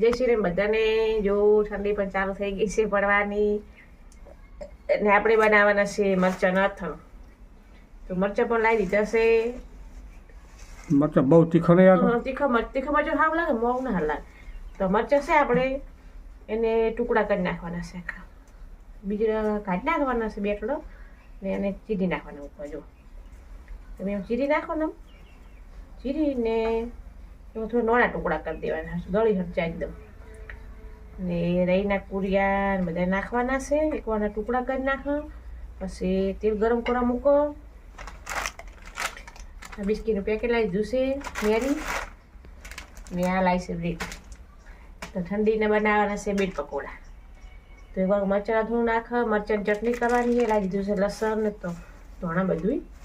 જય શ્રી રામ બધાને જો ઠંડી પણ ચાલુ થઈ ગઈ છે પડવાની ને આપણે બનાવવાના છે મરચાં અથણ તો મરચાં પણ લાવી દીધા છે. મરચાં બહુ તીખા નહીં આવે તીખા તીખા મરચાં સારું લાગે મોંઘ ના લાગે તો મરચાં છે આપણે એને ટુકડા કરી નાખવાના છે આખા. બીજા કાઢી નાખવાના છે બેટલો ને એને ચીરી નાખવાના ઉપર જો. તમે એમ ચીરી નાખો ને. ચીરીને એમાં થોડા નોના ટુકડા કરી દેવાના ગળી હરચા એકદમ. ને રહીના કુરિયા બધા નાખવાના છે. એકવારના ટુકડા કરી નાખો. પછી તેલ ગરમ કરવા મૂકો. આ બિસ્કીટનું પેકેટ લાવી જ્યુસે મેરી. ને આ લાવી છે બ્રેડ તો ઠંડીને બનાવવાના છે બ્રેડ પકોડા. તો એકવાર મરચાં થોડું નાખ, મરચાંની ચટણી કરવાની એ લાવી દીધું છે લસણ ને તો ધોણા બધું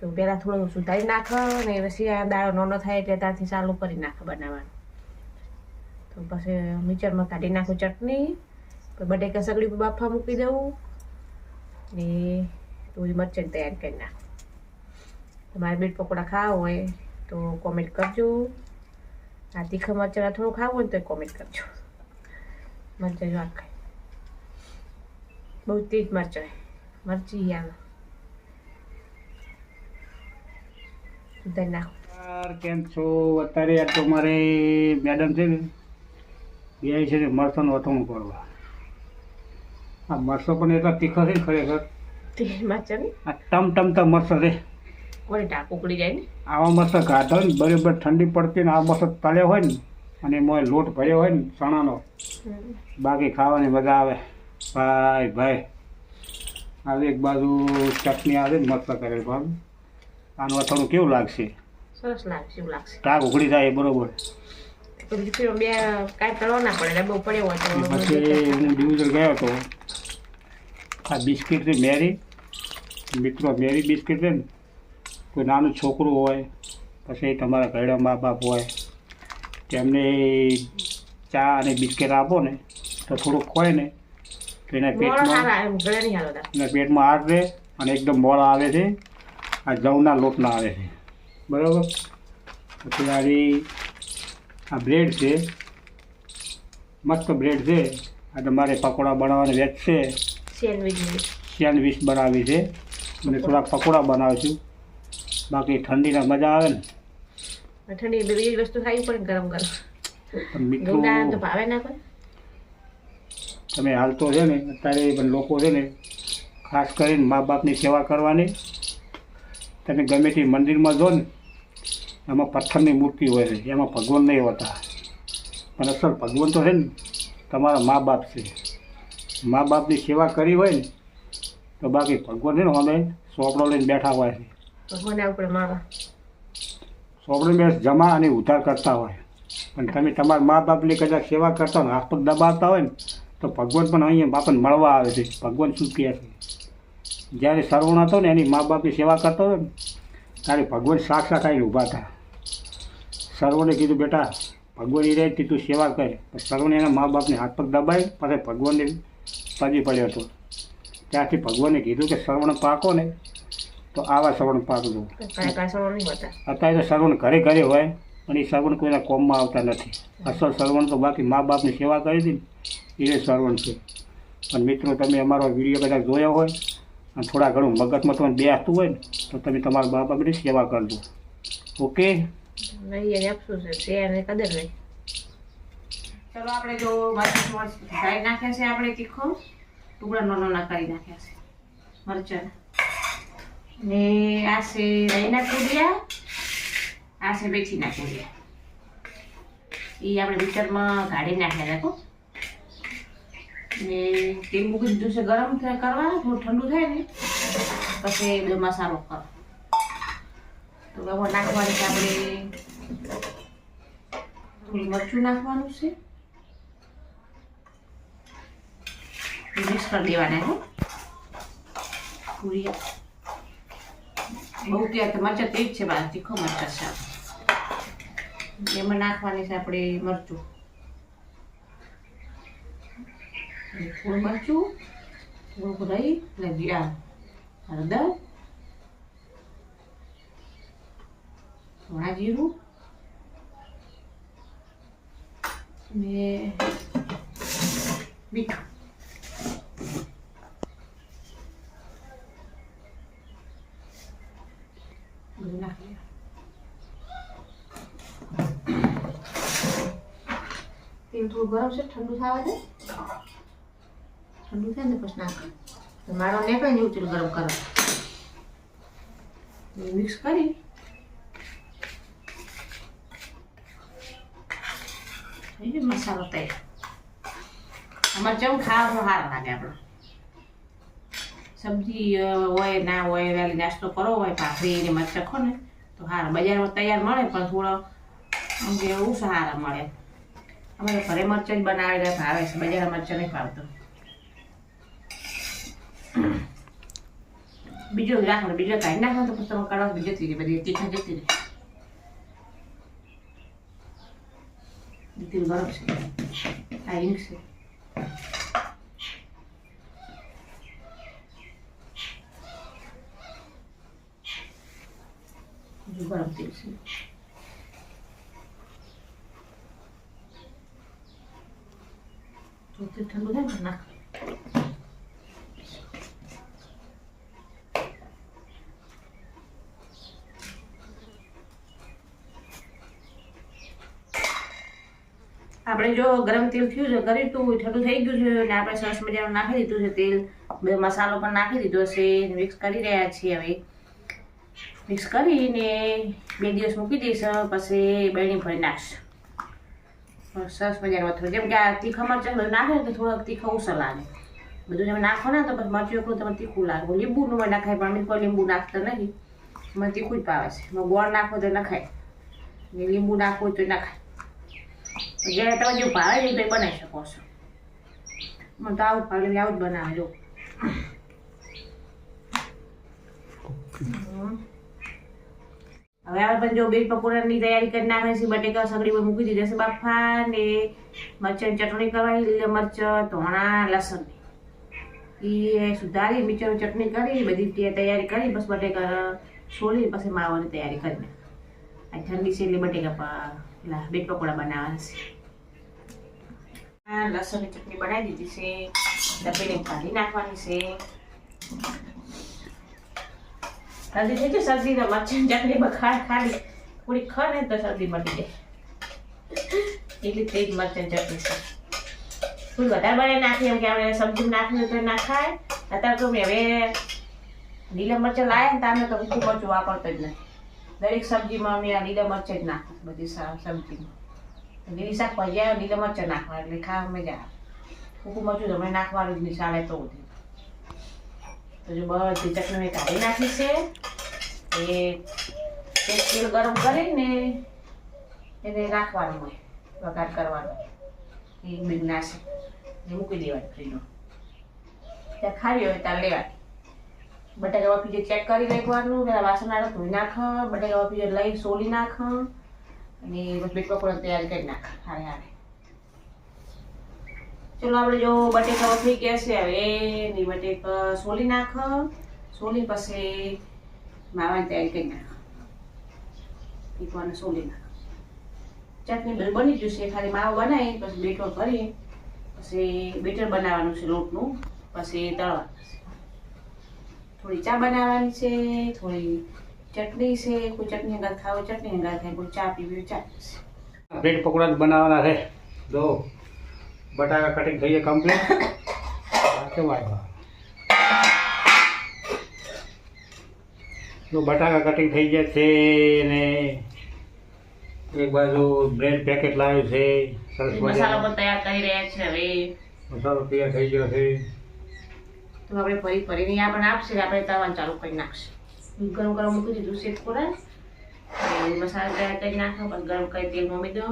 તો પહેલાં થોડું સુધારી નાખ ને પછી આ દાળો ન થાય એટલે ત્યાંથી ચાલુ કરી નાખ બનાવવાનું. તો પછી મિક્સરમાં કાઢી નાખું ચટણી બટેકા સગડી બાફા મૂકી દઉં ને થોડી મરચાં તૈયાર કરી નાખું. તમારે બીટ પકોડા ખાવા હોય તો કોમેન્ટ કરજો. આ તીખા મરચાં થોડું ખાવું હોય ને તો કોમેન્ટ કરજો. મરચાં જો આખા. બહુ તેજ મરચાં મરચી આવે સુધારી નાખો કેમ છો? અત્યારે આ તો મારે મેડમ છે ને બે છે ને મરચાંનું અથાણું કરવા. આ મરસો પણ એટલા તીખા છે ને ખરેખર. આ ટમ ટમ ટમ મરસો છે. કોઈ ટાક ઉકળી જાય ને? આવા મરસા ગાધા ને બરાબર ઠંડી પડતી ને આ મરસો તળ્યો હોય ને અને એમાં લોટ ભર્યો હોય ને ચણાનો બાકી ખાવાની મજા આવે. ભાઈ ભાઈ. આવે એક બાજુ ચટણી આવે ને મરસા કરેલ ભાવ. આનું અથાણું કેવું લાગશે? સરસ લાગશે એવું લાગશે. ટાક ઉઘડી જાય બરોબર. પછી બે કાંઈ કરવા ના પડે ડબ્બો પડ્યો હોય પછી હું ડિવિઝન ગયો હતો. આ બિસ્કિટ મેરી મિત્રો મેરી બિસ્કિટ છે ને કોઈ નાનું છોકરું હોય પછી તમારા ઘરડા મા બાપ હોય તેમને ચા અને બિસ્કિટ આપો ને તો થોડુંક ખોય ને તો એના પેટમાં એના પેટમાં હાથ રહે અને એકદમ મોળા આવે છે. આ જવના લોટના આવે છે. બરાબર? પછી આ આ બ્રેડ છે. મસ્ત બ્રેડ છે. આ તમારે પકોડા બનાવવાની વેચશે સેન્ડવિચ બનાવી છે. અને થોડાક પકોડા બનાવીશું બાકી ઠંડીના મજા આવે ને. ઠંડી બીજી વસ્તુ ખાવી પડે ગરમ ગરમ. પણ તો ભાવે ના પણ તમે હાલતો છે ને અત્યારે પણ લોકો છે ને ખાસ કરીને મા બાપની સેવા કરવાની તમે ગમે તે મંદિરમાં જો ને એમાં પથ્થરની મૂર્તિ હોય છે એમાં ભગવાન નહીં હોતા. પણ અસલ ભગવાન તો છે ને તમારા મા બાપ છે. મા બાપની સેવા કરી હોય ને તો બાકી ભગવાન છે ને અમે સોપડો લઈને બેઠા હોય છે. સોપડો બેસ જમા અને ઉધાર કરતા હોય. પણ તમે તમારા મા બાપની કદાચ સેવા કરતા હોય હાથ પગ દબાવતા હોય ને તો ભગવાન પણ અહીંયા બાપને મળવા આવે છે. ભગવાન શું કહે છે? જ્યારે સરવણ હતો ને એની મા બાપની સેવા કરતો હતો ને ત્યારે ભગવાન સાક્ષાત આવીને ઊભા હતા સર્વને કીધું બેટા ભગવાન એ રહે તું સેવા કરે. પણ સર્વને એના મા બાપને હાથ પગ દબાઈ પછી ભગવાનને પજી પડ્યો હતો. ત્યારથી ભગવાને કીધું કે શ્રવણ પાકો ને તો આવા શ્રવણ પાકજો. અત્યારે તો શ્રવણ ઘરે ઘરે હોય પણ એ શ્રવણ કોઈના કોમમાં આવતા નથી. અસલ શ્રવણ તો બાકી મા બાપની સેવા કરી હતી ને એ શ્રવણ છે. પણ મિત્રો તમે અમારો વીડિયો કદાચ જોયો હોય અને થોડા ઘણું મગજમાં તમને બેસતું હોય ને તો તમે તમારા મા બાપની સેવા કરજો. ઓકે? નહીં એને છે. તે એને કદર નહીં ચલો આપણે જો મરચાં સાઈડ નાખ્યા છે આપણે તીખો. ટુકડા નાના નાના કરી નાખ્યા છે. મરચાં. ને આ છે રઈના કુડિયા આ છે મેથીના કુડિયા એ આપણે મિક્સરમાં કાઢી નાખ્યા રાખો ને તેલ મૂકી દીધું છે ગરમ થાય કરવાનું, થોડું ઠંડુ થાય ને, પછી બધો મસાલો કરો તો હવે નાખવાની છે આપણે થોડું મરચું નાખવાનું છે. મિક્સ કરી દેવાના હો. પૂરી. બહુ ત્યાં મરચાં તેજ છે બાર તીખો મરચાં છે. એમાં નાખવાની છે આપણે મરચું. થોડું મરચું થોડુંક રહી અને જીરા હળદર થોડા જીરું ને મીઠું બધું થોડું ગરમ છે ઠંડુ થવા દે ઠંડુ થાય ને પછી નાખ. મારો નીકળે ને તેલ ગરમ કરો મિક્સ કરી. થઈ ગયો મસાલો તૈયાર. અમારે જેવું ખાવાનું સારું લાગે આપણો. સબ્જી હોય ના હોય વહેલી નાસ્તો કરો હોય ભાખરી ને મરચાં ખો ને તો હાર બજારમાં તૈયાર મળે પણ થોડો આમ કે એવું સારા મળે. અમારે ઘરે મરચાં જ બનાવેલા ભાવે છે. બજારમાં મરચાં નહીં ભાવતો. બીજો રાખો બીજો કાઢી નાખો તો પછી તમે કાઢો બીજો જતી જાય બધી તીખા જતી રહે. છે. ઠંડુ થાય નાખ. આપણે જો ગરમ તેલ થયું છે, કરી તું, ઠંડુ થઈ ગયું છે અને આપણે સરસ મજાનું નાખી દીધું છે તેલ. મસાલો પણ નાખી દીધો છે મિક્સ કરી રહ્યા છીએ હવે. મિક્સ કરીને બે દિવસ મૂકી દઈશ, પછી બેણી ભરી નાખશ. સરસ મજાનું થોડું જેમ કે આ તીખા મરચાં બધું નાખે તો થોડોક તીખા ઓછો લાગે. બધું તમે નાખો ને તો પછી મરચું એકલું તમે તીખું લાગે. લીંબુનું મને નખાય, પણ અમે કોઈ લીંબુ નાખતા નથી. મને તીખું જ ભાવે છે. ગોળ નાખો તો નખાય. લીંબુ હોય તો નખાય. જ્યારે તમે જો ભાવે ને તો એ બનાવી શકો છો. મને તો આવું ભાવે આવું જ બનાવે જો. હવે આપણે પણ જો બેટ પકોડાની તૈયારી કરી નાખે છે બટેકા સગડી પર મૂકી દીધા છે બાફા ને મરચાં ચટણી કરવાની લીલા મરચાં ધોણા લસણ. એ સુધારી મીઠાની ચટણી કરી બધી તૈયારી કરી બસ બટેકા છોલી પછી માવાની તૈયારી કરીને આ ઠંડી છે એટલે બટેકા પા- બે પકોડા બનાવવાના છે. આ લસણની ચટણી બનાવી દીધી છે. ડબ્બીને કાઢી નાખવાની છે. શરદી થઈ જાય શરદી તો મરચાં ચટણી બખાડ ખાલી. થોડી ખ ને તો શરદી મટી જાય. એટલી તેજ મરચાં ચટણી છે. થોડી વધારે બનાવી નાખીએ એમ કે આપણે સબ્જી નાખવી હોય તો ના ખાય. અત્યારે તો મેં હવે લીલા મરચાં લાયા ને તામે તો ઊંધું મરચું વાપરતો જ નથી. દરેક સબ્જીમાં અમે આ લીલા મરચાં જ નાખું, બધી સબ્જીમાં. લીલી શાકભાજી આવે લીલા મરચાં નાખવા એટલે ખાવા મજા આવે. સૂકું મરચું તો અમે નાખવાનું જ નહીં, સાડે તો ઉઠે તો જો બધી ચટણી મેં કાઢી નાખી છે, એ એક તેલ ગરમ કરીને એને રાખવાનું હોય, વઘાર કરવાનો. એ બીજ નાશે મૂકી દેવાનું ફ્રીજમાં. ત્યાં ખાવી હોય ત્યાં લેવાની. બટાકા બાફી ચેક કરી નાખવાનું, પેલા વાસણ આડે ધોઈ નાખ બટાકા બાફી લઈ સોલી નાખ અને બસ બીટ પકોડા તૈયાર કરી નાખ હારે હારે. ચલો આપણે જો બટેકા વફરી ગયા છે, હવે ની બટેકા સોલી નાખ સોલી પછી માવાની તૈયારી કરી નાખ પીકવાનું સોલી નાખ ચટણી બની ગયું છે, ખાલી માવો બનાવી પછી બેટર કરી, પછી બેટર બનાવવાનું છે લોટનું, પછી તળવાનું છે. થોડી ચા બનાવવાની છે થોડી ચટણી છે કોઈ ચટણી અંગા ખાવ ચટણી અંગા ખાય કોઈ ચા પીવી ચા બ્રેડ પકોડા બનાવવાના છે. જો બટાકા કટિંગ થઈ કમ્પ્લીટ કેવા આવ્યા? જો બટાકા કટિંગ થઈ ગયા છે ને એક બાજુ બ્રેડ પેકેટ લાવ્યું છે. સરસ મસાલો પણ તૈયાર કરી રહ્યા છે હવે. મસાલો તૈયાર થઈ ગયો છે. તો આપણે ભરી ભરીને આ પણ આપશે આપણે તળવાનું ચાલુ કરી નાખશે. ગરમ ગરમ મૂકી દીધું શેક થોડા. મસાલા તૈયાર કરી નાખો પણ ગરમ કરી તેલ મૂકી દો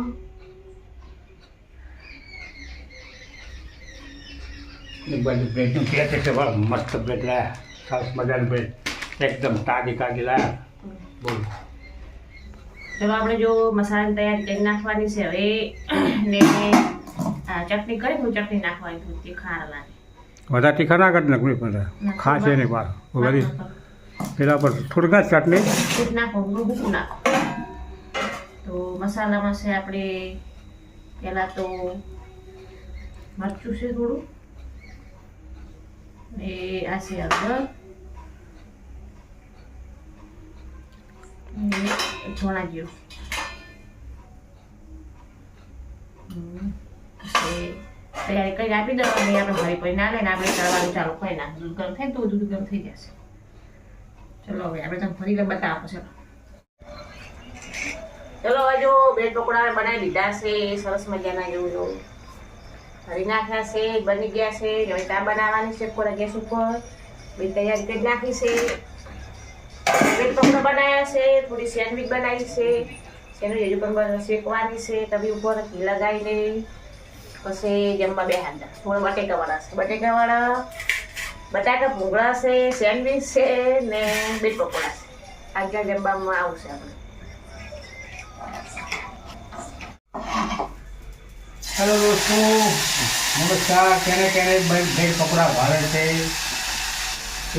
બ્રેડનું છે મસ્ત બ્રેડ લાયા. સરસ મજાનું બ્રેડ એકદમ તાજી તાજી લાયા. બોલો. ચલો આપણે જો મસાલાની તૈયાર કરી નાખવાની છે. હવે ને ચટણી કરી હું ચટણી નાખવાની થોડી તીખા લાગે વધારે તીખા ના કાઢી નાખવી બધા. ખાશે નહીં બહાર વળી પેલા પર થોડીક જ ચટણી. નાખો ભૂકું નાખો. તો મસાલામાં છે આપણે પહેલાં તો મરચું છે થોડું. એ આ છે અદર ધોણા જેવું. તૈયારી કરી આપી દેવાની આપણે ભરી પડી ના લે ને આપણે તળવાનું ચાલુ કરી નાખ દૂધ ગરમ થાય તો દૂધ ગરમ થઈ જશે. ચલો હવે આપણે તમને ફરીને બતાવો, ચલો. ચલો, હવે જો બે પકોડા બનાવી દીધા છે, સરસ મજાના જેવું જો. ભરી નાખ્યા છે બની ગયા છે હવે ચા બનાવવાની છે થોડા ગેસ ઉપર. બે તૈયારી કરી નાખી છે. બે ટુકડા બનાવ્યા છે, થોડી સેન્ડવિચ બનાવી છે. સેન્ડવિચ હજુ પણ શેકવાની છે, તવી ઉપર ઘી લગાવીને. પછી જમવા બે હાથ થોડા બટેકાવાળા છે. બટેકાવાળા? બટાકા ભૂંગળા છે સેન્ડવીચ છે ને બ્રેડ પકોડા છે. આજના જમવામાં આવશે આપણે. હેલો દોસ્તો નમસ્કાર કેને કેને બ્રેડ પકોડા ભાવે છે.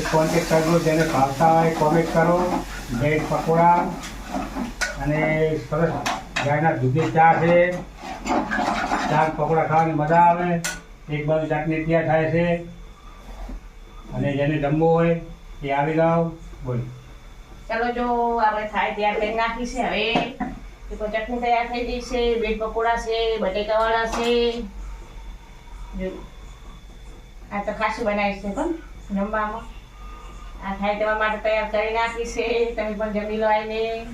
એ કોન્ટેક્ટ કરજો જેને ભાવતા હોય કોમેન્ટ કરો. બ્રેડ પકોડા. અને સરસ ગાયના દૂધી ચા છે. ચા પકોડા ખાવાની મજા આવે. એક બાજુ ચાટણી તૈયાર થાય છે. અને જેને જમવો હોય એ આવી જાઓ. બોલ. ચાલો જો આપણે થાય ત્યાં કરી નાખી હવે. ચટણી તૈયાર થઈ ગઈ છે, બ્રેડ પકોડા છે બટેકાવાળા છે. આ તો ખાસું બનાવી છે પણ જમવામાં. આ થાય તેવા માટે તૈયાર કરી નાખી છે. તમે પણ જમી લો આવીને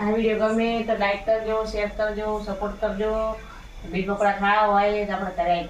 આ વીડિયો ગમે તો લાઈક કરજો શેર કરજો સપોર્ટ કરજો. બીજ બકોડા ખાવા હોય તો આપણે કરાવી